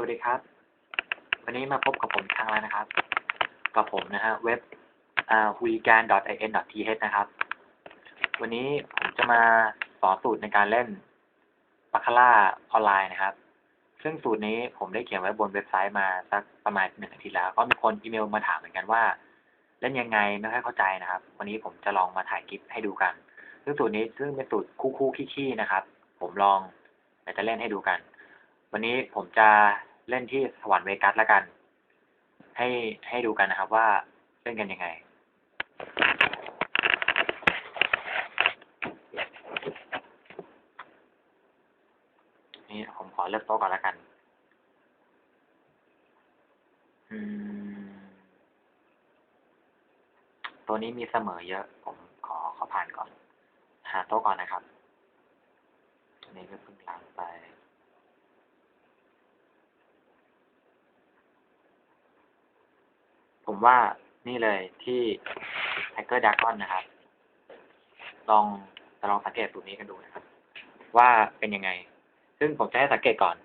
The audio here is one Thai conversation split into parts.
วัสดีครับ วันนี้มาพบกับผมอีกครั้งแล้วนะครับ กับผมนะฮะเว็บอ่า v g a n i n t h นะครับ วันนี้ผมจะมาสอนสูตรในการเล่นบาคาร่าออนไลน์นะครับ ซึ่งสูตรนี้ผมได้เขียนไว้บนเว็บไซต์มาสักประมาณหนึ่งอาทิตย์แล้ว ก็มีคนอีเมลมาถามเหมือนกันว่า เล่นยังไงไม่ค่อยเข้าใจนะครับ วันนี้ผมจะลองมาถ่ายคลิปให้ดูกัน ซึ่งสูตรนี้ซึ่งเป็นสูตรคู่คู่ขี้ขี้ๆนะครับ ผมลองจะเล่นให้ดูกันวันนี้ผมจะ เล่นที่สวรรค์เวกัสแล้วกัน ให้ให้ดูกันนะครับว่าเล่นกันยังไงนี่ผมขอเลือกโต๊ะก่อนแล้วกัน อืม ตัวนี้มีเสมอเยอะ ผมขอขอผ่านก่อน หาโต๊ะก่อนนะครับ ตัวนี้ก็เพิ่งล้างไป ผม ว่านี่เลยที่ไทเกอร์ดากอนนะครับ ลองจะลองสังเกตสูตรนี้กันดูนะครับ ว่าเป็นยังไง ซึ่งผมจะให้สังเกตก่อน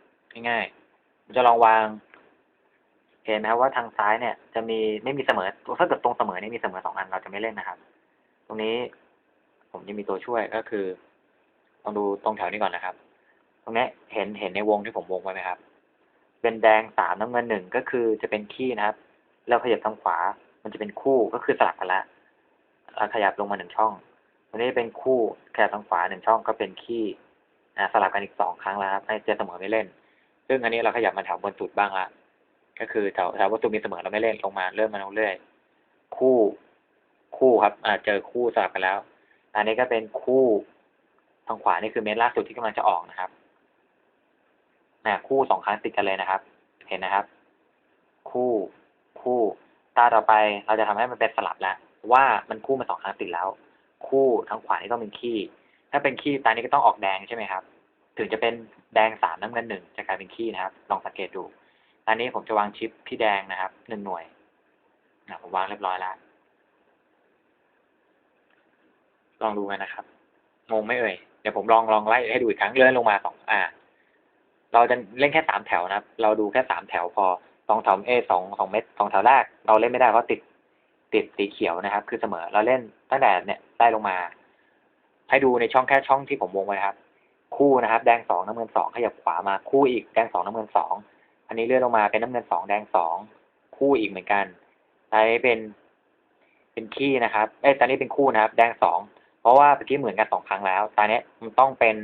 ง่ายๆผมจะลองวาง เห็นนะครับว่าทางซ้ายเนี่ย จะมีไม่มีเสมอถ้าเกิดตรงเสมอนี่มีเสมอสองอันเราจะไม่เล่นนะครับ ตรงนี้ผมจะมีตัวช่วยก็คือลองดูตรงแถวนี้ก่อนนะครับ ตรงนี้เห็นเห็นในวงที่ผมวงไว้ไหมครับ เป็นแดงสามน้ำเงินหนึ่งก็คือจะเป็นขี้นะครับ แล้วขยับทางขวา มันจะเป็นคู่ก็คือสลับกันละแล้วขยับลงมาหนึ่งช่องตรงนี้เป็นคู่ขยับทางขวาหนึ่งช่องก็เป็นขี้สลับกันอีกสองครั้งแล้วครับให้เจอเสมอไม่เล่น ซึ่งอันนี้เราขยับมาแถวบนสุดบ้างละก็คือแถวแถวบนสุดมีเสมอเราไม่เล่นลงมาเริ่มมาเรื่อยคู่คู่ครับอ่าเจอคู่สลับกันแล้ว อันนี้ก็เป็นคู่ทางขวานี่คือเม็ดล่าสุดที่กำลังจะออกนะครับนะคู่สองครั้งติดกันเลยนะครับ เห็นนะครับ คู่ คู่ ตาต่อไปเราจะทำให้มันเป็นสลับแล้วว่ามันคู่มาสองครั้งติดแล้ว คู่ทางขวานี่ต้องเป็นขี้ ถ้าเป็นขี้ตานี้ก็ต้องออกแดงใช่ไหมครับ ถึงจะเป็นแดงสามน้ำเงินหนึ่งจะกลายเป็นขี้นะครับ ลองสังเกตดูตอนนี้ผมจะวางชิปที่แดงนะครับหนึ่งหน่วยนะผมวางเรียบร้อยแล้ว ลองดูกันนะครับ งงไม่เอ่ย เดี๋ยวผมลองลองไล่ให้ดูอีกครั้งเลื่อนลงมาสองอ่า เราจะเล่นแค่สามแถวนะครับ เราดูแค่สามแถวพอ สองแถวเอสองสองเม็ดสองแถวแรกเราเล่นไม่ได้เพราะติดติดสีเขียวนะครับ คือเสมอเราเล่นตั้งแต่เนี่ยได้ลงมา ให้ดูในช่องแค่ช่องที่ผมวงไว้ครับ คู่นะครับ แดงสองน้ำเงินสองขยับขวามาคู่อีกแดงสองน้ำเงินสองอันนี้เลื่อนลงมาเป็นน้ำเงินสองแดงสองคู่อีกเหมือนกันอันนี้เป็นเป็นขี้นะครับเอ้ตอนนี้เป็นคู่นะครับ แดงสองเพราะว่าเมื่อกี้เหมือนกันสองครั้งแล้วตอนนี้มันต้องเป็น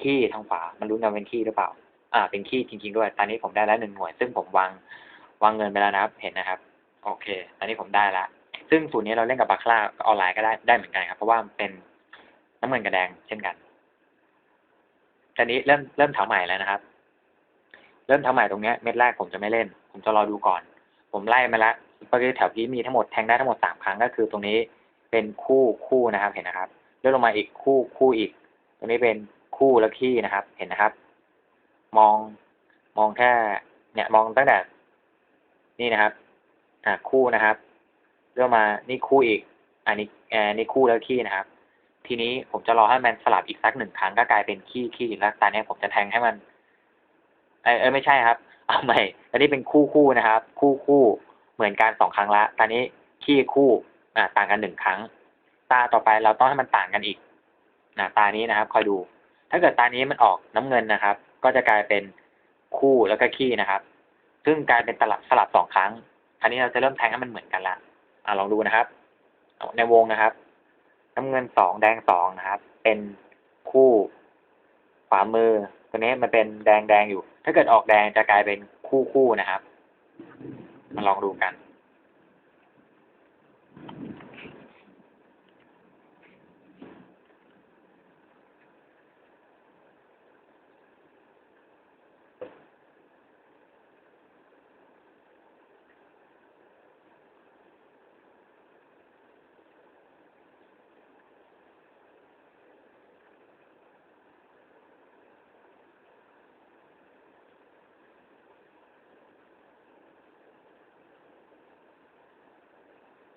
ขี้ทางขวามันรู้กันเป็นขี้หรือเปล่า อ่า เป็นขี้จริง ๆ ด้วย ตอนนี้ผมได้แล้วหนึ่งหน่วย ซึ่งผมวางวางเงินไปแล้วนะครับ เห็นนะครับ โอเค ตอนนี้ผมได้ละ ซึ่งสูตรนี้เราเล่นกับบาคลาออนไลน์ก็ได้ได้เหมือนกันครับ เพราะว่าเป็นน้ำเงินกับแดงเช่นกันตอนนี้เริ่มเริ่มแถวใหม่แล้วนะครับ เริ่มแถวใหม่ตรงนี้เม็ดแรกผมจะไม่เล่น ผมจะรอดูก่อน ผมไล่มาละเมื่อกี้แถวนี้มีทั้งหมดแทงได้ทั้งหมดสามครั้งก็คือ ตรงนี้เป็นคู่คู่นะครับ เห็นนะครับเลื่อนลงมาอีกคู่คู่อีก ตรงนี้เป็นคู่แล้วขี้นะครับ เห็นนะครับ มองมองแค่เนี่ยมองตั้งแต่นี่นะครับ อ่าคู่นะครับเลื่อนมานี่คู่อีก อันนี้แอนี่คู่แล้วขี้นะครับ ทีนี้ผมจะรอให้มันสลับอีกสักหนึ่งครั้งก็กลายเป็นขี้ขี้แล้วตอนนี้ผมจะแทงให้มันเออไม่ใช่ครับเอาใหม่อันนี้เป็นคู่คู่นะครับ คู่คู่เหมือนกันสองครั้งละตอนนี้ขี้คู่อ่าต่างกันหนึ่งครั้ง ตาต่อไปเราต้องให้มันต่างกันอีกนะตานี้นะครับ คอยดู ถ้าเกิดตานี้มันออกน้ำเงินนะครับ ก็จะกลายเป็นคู่แล้วก็ขี้นะครับ ซึ่งกลายเป็นตลับสลับสองครั้ง อันนี้เราจะเริ่มแทงให้มันเหมือนกันละอ่าลองดูนะครับ ในวงนะครับ น้ำเงินสองแดงสองนะครับ เป็นคู่ขวามือตัวนี้มันเป็นแดงแดงอยู่ ถ้าเกิดออกแดงจะกลายเป็นคู่คู่นะครับ มาลองดูกัน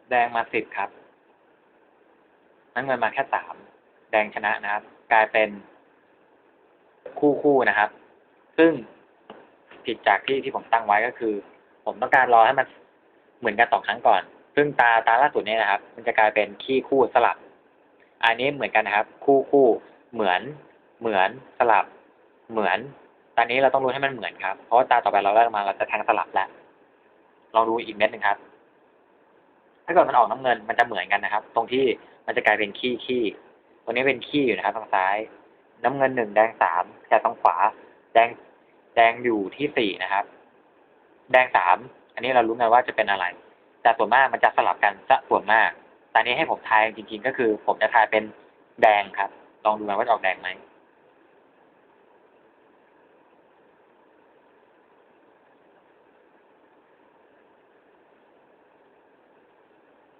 แดงมาสิบครับ น้ำเงินมาแค่สาม แดงชนะนะครับ กลายเป็นคู่คู่นะครับ ซึ่งผิดจากที่ที่ผมตั้งไว้ก็คือ ผมต้องการรอให้มันเหมือนกันสองครั้งก่อน ซึ่งตาตาล่าสุดเนี่ยนะครับ มันจะกลายเป็นขี้คู่สลับ อันนี้เหมือนกันนะครับ คู่คู่เหมือน เหมือนสลับ เหมือน ตอนนี้เราต้องรู้ให้มันเหมือนครับ เพราะว่าตาต่อไปเราได้มาเราจะแทงสลับแล้ว ลองดูอีกเม็ดหนึ่งครับ ถ้าเกิดมันออกน้ำเงินมันจะเหมือนกันนะครับ ตรงที่มันจะกลายเป็นขี้ขี้ตรงนี้เป็นขี้อยู่นะครับทางซ้าย น้ำเงินหนึ่งแดงสามแค่ทางขวา แดงแดงอยู่ที่สี่นะครับ แดงสามอันนี้เรารู้กันว่าจะเป็นอะไร แต่ส่วนมากมันจะสลับกันซะส่วนมากตอนนี้ให้ผมทายจริง ๆ ก็คือ ผมจะทายเป็นแดงครับ ลองดูกันว่าจะออกแดงไหม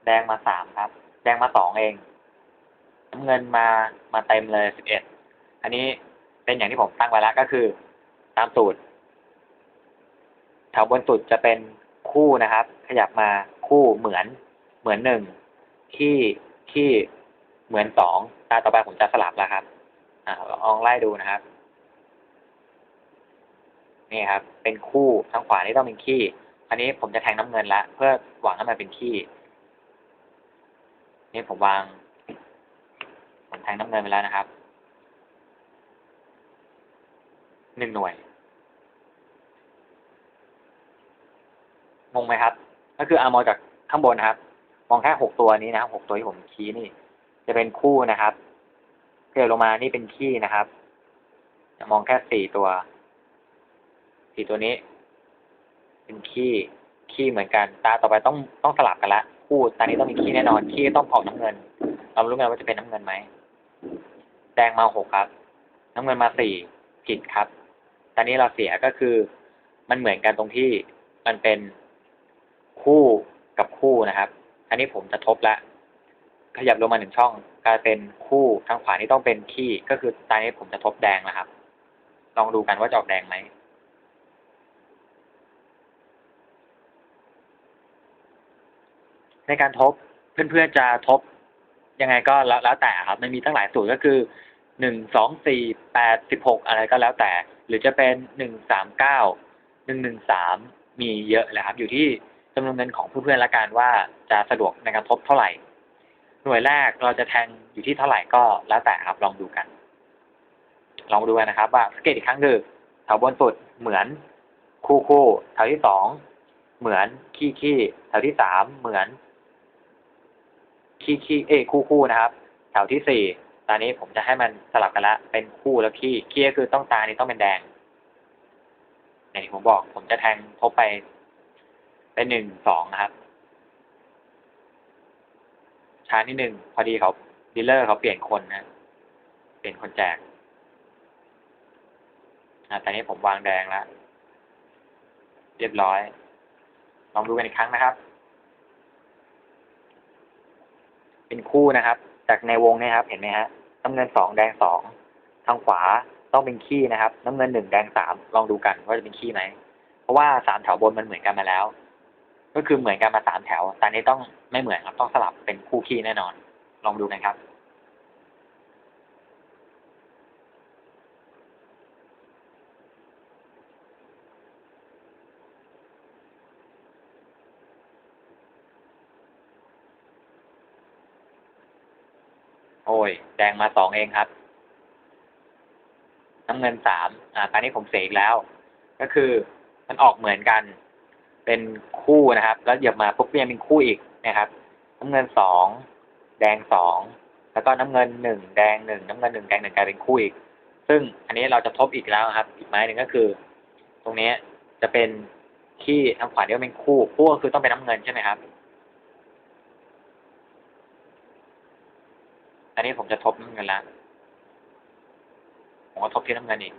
ดงมาสามครับ แดงมาสองเองน้ำเงินมามาเต็มเลยสิบเอ็ดอันนี้เป็นอย่างที่ผมตั้งไว้แล้วก็คือ ตามสูตรแถวบนสุดจะเป็นคู่นะครับ ขยับมาคู่เหมือน เหมือนหนึ่งขี้ขี้เหมือนสองตาต่อไปผมจะสลับแล้วครับ อ่าลองไล่ดูนะครับ นี่ครับ เป็นคู่ทางขวานี่ต้องเป็นขี้ อันนี้ผมจะแทงน้ำเงินละเพื่อหวังให้มันเป็นขี้ นี่ผมวางผมแทงน้ำเงินไปแล้วนะครับ หนึ่งหน่วย งงไหมครับ ก็คืออามองจากข้างบนนะครับ มองแค่หกตัวนี้นะครับหกตัวที่ผมชี้นี่ จะเป็นคู่นะครับเกิดลงมานี่เป็นขี้นะครับจะมองแค่สี่ตัว สี่ตัวนี้ เป็นขี้ ขี้เหมือนกัน ตาต่อไปต้องต้องสลับกันละ คู่ตานี้ต้องมีขี้แน่นอนขี้ต้องออกน้ำเงิน เรารู้กันว่าจะเป็นน้ำเงินไหมแดงมาหกครับ น้ำเงินมาสี่ผิดครับตอนนี้เราเสียก็คือ มันเหมือนกันตรงที่มันเป็นคู่กับคู่นะครับ อันนี้ผมจะทบละขยับลงมาหนึ่งช่องกลายเป็นคู่ทางขวานี่ต้องเป็นขี้ก็คือตอนนี้ผมจะทบแดงนะครับ ลองดูกันว่าจะออกแดงไหม ในการทบเพื่อนๆจะทบยังไงก็แล้วแล้วแต่ครับ มันมีตั้งหลายสูตรก็คือหนึ่งสองสี่แปดสิบหกอะไรก็แล้วแต่ หรือจะเป็นหนึ่งสามเก้าหนึ่งหนึ่งสามมีเยอะเลยครับ อยู่ที่จำนวนเงินของเพื่อนๆละกันว่าจะสะดวกในการทบเท่าไหร่ หน่วยแรกเราจะแทงอยู่ที่เท่าไหร่ก็แล้วแต่ครับลองดูกัน ลองดูกันนะครับ ว่าสังเกตอีกครั้งคือแถวบนสุดเหมือนคู่คู่แถวที่สองเหมือนขี้ขี้แถวที่สามเหมือน ขี้ขี้เอยคู่คู่นะครับ แถวที่สี่ตอนนี้ผมจะให้มันสลับกันละ เป็นคู่แล้วขี้ขี้ก็คือต้องตานี้ต้องเป็นแดงอย่างที่ผมบอก ผมจะแทงทบไป เป็นหนึ่งสองนะครับช้านิดหนึ่งพอดีเขาดีลเลอร์เขาเปลี่ยนคนนะ เปลี่ยนคนแจกอ่าตอนนี้ผมวางแดงแล้วเรียบร้อย ลองดูกันอีกครั้งนะครับ เป็นคู่นะครับ จากในวงเนี่ยครับ เห็นไหมฮะน้ำเงินสองแดงสองทางขวาต้องเป็นขี้นะครับ น้ำเงินหนึ่งแดงสามลองดูกันว่าจะเป็นขี้ไหมเพราะว่าสามแถวบนมันเหมือนกันมาแล้ว ก็คือเหมือนกันมาสามแถวแต่นี้ต้องไม่เหมือนครับต้องสลับเป็นคู่ขี้แน่นอน ลองดูกันครับ ย แดงมาสองเองครับ น้ำเงินสามอ่าตอนนี้ผมเสกแล้ว ก็คือมันออกเหมือนกัน เป็นคู่นะครับ แล้วเหยียบมาปุ๊บยังเป็นคู่อีกนะครับ น้ำเงินสองแดงสองแล้วก็น้ำเงินหนึ่งแดงหนึ่งน้ำเงินหนึ่งแดงหนึ่งกลายเป็นคู่อีก ซึ่งอันนี้เราจะทบอีกแล้วครับ อีกไม้หนึ่งก็คือ ตรงนี้จะเป็นขี้ทางขวาเนี่ก็เป็นคู่คู่ก็คือต้องเป็นน้ำเงินใช่ไหมครับ อันนี้ผมจะทบน้ำเงินแล้ว ผมก็ทบที่น้ำเงินอีก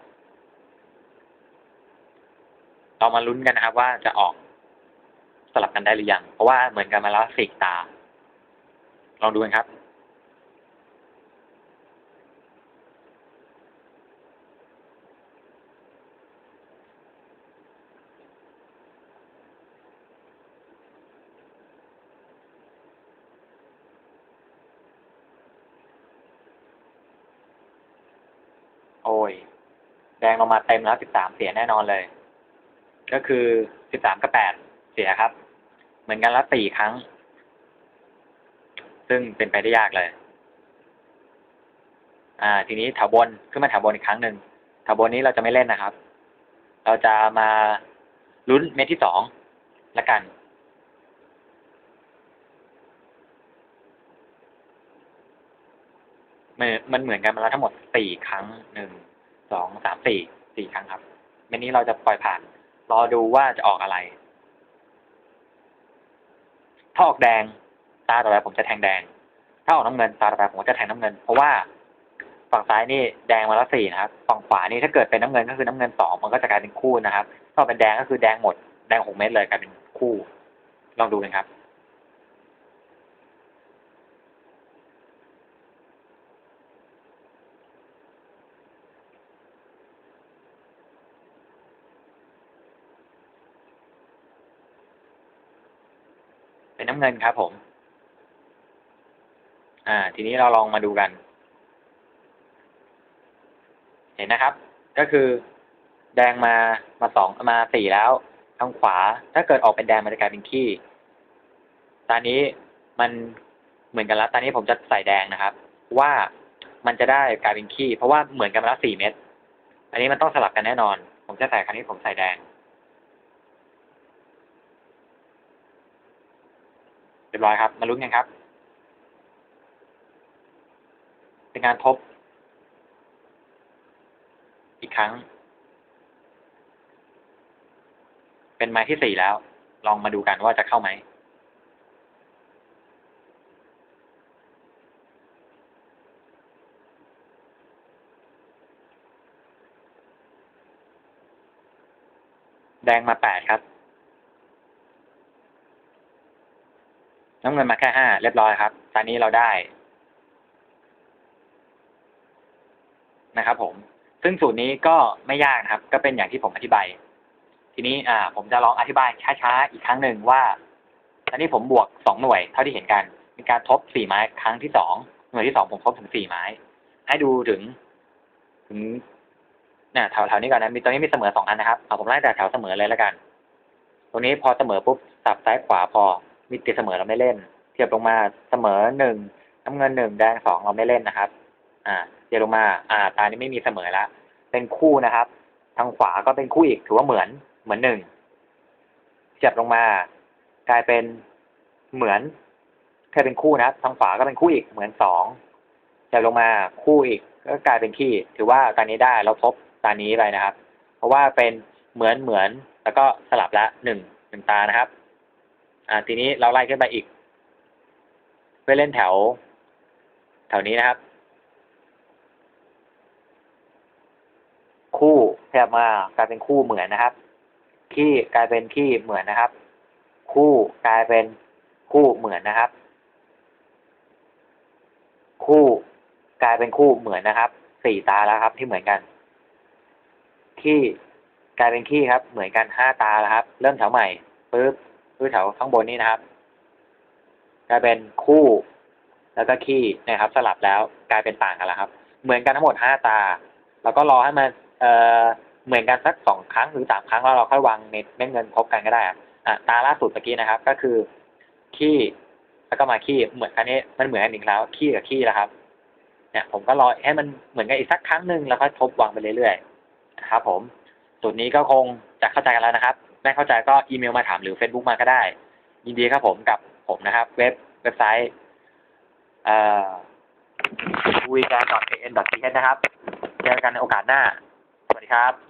เรามาลุ้นกันนะครับว่าจะออกสลับกันได้หรือยัง เพราะว่าเหมือนกันมาแล้วสี่ตา ลองดูกันครับ โอ้ย แดงลงมาเต็มแล้วสิบสามเสียแน่นอนเลย ก็คือสิบสามกับแปดเสียครับ เหมือนกันละสี่ครั้ง ซึ่งเป็นไปได้ยากเลย อ่า ทีนี้แถวบนขึ้นมาแถวบนอีกครั้งหนึ่งแถวบนนี้เราจะไม่เล่นนะครับ เราจะมาลุ้นเม็ดที่สองละกัน มันมันเหมือนกันมาแล้วทั้งหมดสี่ครั้งหนึ่งสองสามสี่สี่ครั้งครับเม็ดนี้เราจะปล่อยผ่าน รอดูว่าจะออกอะไร ถ้าออกแดงตาต่อไปผมจะแทงแดง ถ้าออกน้ำเงินตาต่อไปผมก็จะแทงน้ำเงิน เพราะว่าฝั่งซ้ายนี่แดงมาแล้วสี่นะครับ ฝั่งขวานี่ถ้าเกิดเป็นน้ำเงินก็คือน้ำเงินสองมันก็จะกลายเป็นคู่นะครับ ถ้าเป็นแดงก็คือแดงหมด แดงหกเม็ดเลยกลายเป็นคู่ ลองดูกันครับ เงินครับผม อ่า ทีนี้เราลองมาดูกัน เห็นนะครับ ก็คือ แดงมามาสองมาสี่แล้วทางขวา ถ้าเกิดออกเป็นแดงมันจะกลายเป็นขี้ตอนนี้มันเหมือนกันแล้วตอนนี้ผมจะใส่แดงนะครับ ว่ามันจะได้กลายเป็นขี้เพราะว่าเหมือนกันมาแล้วสี่เม็ดอันนี้มันต้องสลับกันแน่นอน ผมจะใส่ครั้งนี้ผมใส่แดง เรียบร้อยครับ มาลุ้นกันครับ เป็นการทบ อีกครั้ง เป็นไม้ที่สี่แล้ว ลองมาดูกันว่าจะเข้าไหมแดงมาแปดครับ น้ำเงินมาแค่ห้าเรียบร้อยครับ ตอนนี้เราได้ นะครับ ผม ซึ่งสูตรนี้ก็ไม่ยากนะครับ ก็เป็นอย่างที่ผมอธิบาย ทีนี้อ่า ผมจะลองอธิบายช้าๆอีกครั้งหนึ่งว่าตอนนี้ผมบวกสองหน่วย เท่าที่เห็นกันมีการทบสี่ไม้ครั้งที่สองหน่วยที่สองผมทบถึงสี่ไม้ ให้ดูถึง ถึงเนี่ยแถวแถวนี้ก่อนนะมีตรงนี้มีเสมอสองอันนะครับเอาผมไล่แต่แถวเสมอเลยแล้วกัน ตรงนี้พอเสมอปุ๊บสับซ้ายขวาพอ มีติดเสมอเราไม่เล่น เทียบลงมาเสมอหนึ่งน้ำเงินหนึ่งแดงสองเราไม่เล่นนะครับ อ่าเทียบลงมา อ่า ตานี้ไม่มีเสมอละเป็นคู่นะครับ ทางขวาก็เป็นคู่อีกถือว่าเหมือนเหมือนหนึ่งเทียบลงมา กลายเป็นเหมือนแค่เป็นคู่นะครับทางขวาก็เป็นคู่อีกเหมือนสองเทียบลงมาคู่อีกก็กลายเป็นขี้ ถือว่าตอนนี้ได้เราทบตานี้ไปนะครับ เพราะว่าเป็นเหมือนเหมือนแล้วก็สลับละหนึ่งหนึ่งตานะครับ อ่าทีนี้เราไล่ขึ้นไปอีกเพื่อเล่นแถว แถวนี้นะครับ คู่แทบมากลายเป็นคู่เหมือนนะครับ ขี้กลายเป็นขี้เหมือนนะครับ คู่กลายเป็นคู่เหมือนนะครับ คู่กลายเป็นคู่เหมือนนะครับสี่ตาแล้วครับ ที่เหมือนกัน ขี้กลายเป็นขี้ครับ เหมือนกันห้าตาแล้วครับ เริ่มแถวใหม่ปึ๊บ ปึ๊บแถวข้างบนนี้นะครับ กลายเป็นคู่ แล้วก็ขี้นะครับ สลับแล้วกลายเป็นต่างกันแล้วครับ เหมือนกันทั้งหมดห้าตา แล้วก็รอให้มันเอ่อเหมือนกันสักสองครั้งหรือสามครั้งแล้วเราค่อยวางเม็ดเม็ดเงินครบกันก็ได้อะตาล่าสุดเมื่อกี้นะครับ ก็คือขี้แล้วก็มาขี้เหมือนอันนี้มันเหมือนกันอีกแล้วขี้กับขี้แล้วครับ เนี่ย ผมก็รอให้มันเหมือนกันอีกสักครั้งหนึ่งแล้วก็ทบวางไปเรื่อยๆนะครับผมสูตรนี้ก็คงจะเข้าใจกันแล้วนะครับ ไม่เข้าใจก็อีเมลมาถามหรือ Facebook มาก็ได้ ยินดีครับผมกับผมนะครับ เว็บเว็บไซต์เอ่อคุยกัน a n t h นะครับเจอกันในโอกาสหน้า สวัสดีครับ